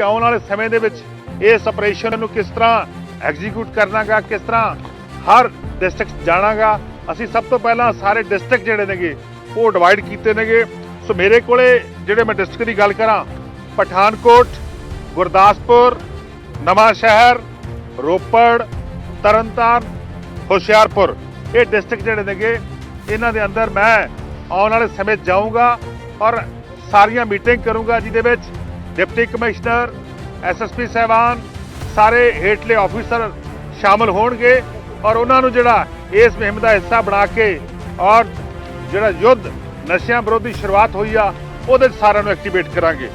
ਕਿ ਆਉਣ ਵਾਲੇ ਸਮੇਂ ਦੇ ਵਿੱਚ ਇਸ ਆਪਰੇਸ਼ਨ ਨੂੰ ਕਿਸ ਤਰ੍ਹਾਂ ਐਗਜ਼ੀਕਿਊਟ ਕਰਨਾਗਾ, ਕਿਸ ਤਰ੍ਹਾਂ ਹਰ ਡਿਸਟ੍ਰਿਕਟ ਜਾਣਾਗਾ, ਅਸੀਂ ਸਭ ਤੋਂ ਪਹਿਲਾਂ ਸਾਰੇ ਡਿਸਟ੍ਰਿਕਟ ਜਿਹੜੇ ਨੇਗੇ, ਉਹ ਡਿਵਾਈਡ ਕੀਤੇ ਨੇਗੇ। ਸੋ ਮੇਰੇ ਕੋਲੇ ਜਿਹੜੇ ਮੈਂ ਡਿਸਟ੍ਰਿਕਟ ਦੀ ਗੱਲ ਕਰਾਂ, ਪਠਾਨਕੋਟ, ਗੁਰਦਾਸਪੁਰ ਨਵਾਂ ਸ਼ਹਿਰ ਰੋਪੜ, ਤਰਨਤਾਰਨ, ਹੁਸ਼ਿਆਰਪੁਰ, ਇਹ ਡਿਸਟ੍ਰਿਕਟ ਜਿਹੜੇ ਨੇਗੇ, ਇਹਨਾਂ ਦੇ ਅੰਦਰ ਮੈਂ ਆਉਣ ਵਾਲੇ ਸਮੇਂ ਜਾਊਂਗਾ ਔਰ ਸਾਰੀਆਂ ਮੀਟਿੰਗ ਕਰੂੰਗਾ, ਜਿਹਦੇ ਵਿੱਚ ਡਿਪਟੀ ਕਮਿਸ਼ਨਰ ਐਸਐਸਪੀ ਸਹਿਬਾਨ, ਸਾਰੇ ਹੇਠਲੇ ਆਫੀਸਰ ਸ਼ਾਮਲ ਹੋਣਗੇ ਔਰ ਉਹਨਾਂ ਨੂੰ ਜਿਹੜਾ ਇਸ ਮੁਹਿੰਮ ਦਾ ਹਿੱਸਾ ਬਣਾ ਕੇ ਔਰ ਜਿਹੜਾ ਯੁੱਧ ਨਸ਼ਿਆਂ ਵਿਰੋਧੀ ਸ਼ੁਰੂਆਤ ਹੋਈ ਆ, ਉਹਦੇ 'ਚ ਸਾਰਿਆਂ ਨੂੰ ਐਕਟੀਵੇਟ ਕਰਾਂਗੇ।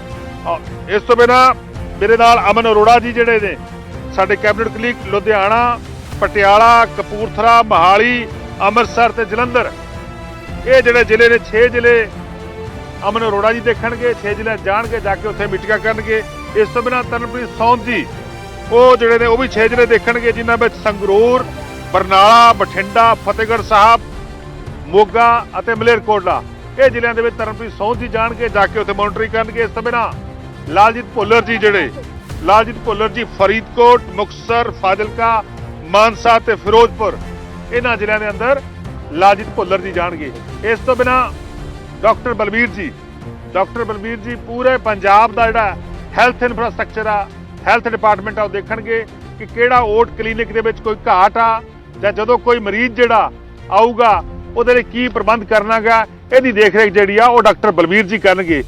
ਔਰ ਇਸ ਤੋਂ ਬਿਨਾ ਮੇਰੇ ਨਾਲ ਅਮਨ ਅਰੋੜਾ ਜੀ ਜਿਹੜੇ ਨੇ, ਸਾਡੇ ਕੈਬਨਿਟ ਕਲੀਗ ਲੁਧਿਆਣਾ, ਪਟਿਆਲਾ, ਕਪੂਰਥਲਾ, ਮਹਾਲੀ, ਅੰਮ੍ਰਿਤਸਰ ਤੇ ਜਲੰਧਰ, ਇਹ ਜਿਹੜੇ ਜ਼ਿਲ੍ਹੇ ਨੇ 6 ਜ਼ਿਲ੍ਹੇ ਅਮਨ ਅਰੋੜਾ ਜੀ ਦੇਖਣਗੇ 6 ਜ਼ਿਲ੍ਹੇ ਜਾਣਗੇ, ਜਾ ਕੇ ਉੱਥੇ ਮੀਟਿੰਗਾਂ ਕਰਨਗੇ। ਇਸ ਤੋਂ ਬਿਨਾਂ ਤਰਨਪ੍ਰੀਤ ਸੌਂਦ ਜੀ, ਉਹ ਜਿਹੜੇ ਨੇ, ਉਹ ਵੀ 6 ਜ਼ਿਲ੍ਹੇ ਦੇਖਣਗੇ, ਜਿਨ੍ਹਾਂ ਵਿੱਚ ਸੰਗਰੂਰ, ਬਰਨਾਲਾ, ਬਠਿੰਡਾ, ਫਤਿਹਗੜ੍ਹ ਸਾਹਿਬ, ਮੋਗਾ ਅਤੇ ਮਲੇਰਕੋਟਲਾ। ਇਹ ਜ਼ਿਲ੍ਹਿਆਂ ਦੇ ਵਿੱਚ ਤਰਨਪ੍ਰੀਤ ਸੌਂਦ ਜੀ ਜਾਣਗੇ, ਜਾ ਕੇ ਉੱਥੇ ਮੋਨਿਟਰਿੰਗ ਕਰਨਗੇ। ਇਸ ਤੋਂ ਬਿਨਾਂ ਲਾਲਜੀਤ ਭੁੱਲਰ ਜੀ ਜਿਹੜੇ, ਲਾਲਜੀਤ ਭੁੱਲਰ ਜੀ ਫਰੀਦਕੋਟ, ਮੁਕਤਸਰ, ਫਾਜ਼ਿਲਕਾ, ਮਾਨਸਾ ਤੇ ਫਿਰੋਜ਼ਪੁਰ, ਇਹਨਾਂ ਜ਼ਿਲ੍ਹਿਆਂ ਦੇ ਅੰਦਰ ਲਾਲਜੀਤ ਭੁੱਲਰ ਜੀ ਜਾਣਗੇ। ਇਸ ਤੋਂ ਬਿਨਾਂ ਡਾਕਟਰ ਬਲਬੀਰ ਜੀ, ਡਾਕਟਰ ਬਲਬੀਰ ਜੀ, ਪੂਰੇ ਪੰਜਾਬ ਦਾ ਜਿਹੜਾ ਹੈਲਥ ਇਨਫਰਾਸਟ੍ਰਕਚਰ ਆ ਹੈਲਥ ਡਿਪਾਰਟਮੈਂਟ ਆ, ਉਹ ਦੇਖਣਗੇ ਕਿ ਕਿਹੜਾ ਓਟ ਕਲੀਨਿਕ ਦੇ ਵਿੱਚ ਕੋਈ ਘਾਟ ਆ ਜਾਂ ਜਦੋਂ ਕੋਈ ਮਰੀਜ਼ ਜਿਹੜਾ ਆਊਗਾ, ਉਹਦੇ ਲਈ ਕੀ ਪ੍ਰਬੰਧ ਕਰਨਾਗਾ, ਇਹਦੀ ਦੇਖਰੇਖ ਜਿਹੜੀ ਆ, ਉਹ ਡਾਕਟਰ ਬਲਬੀਰ ਜੀ ਕਰਨਗੇ।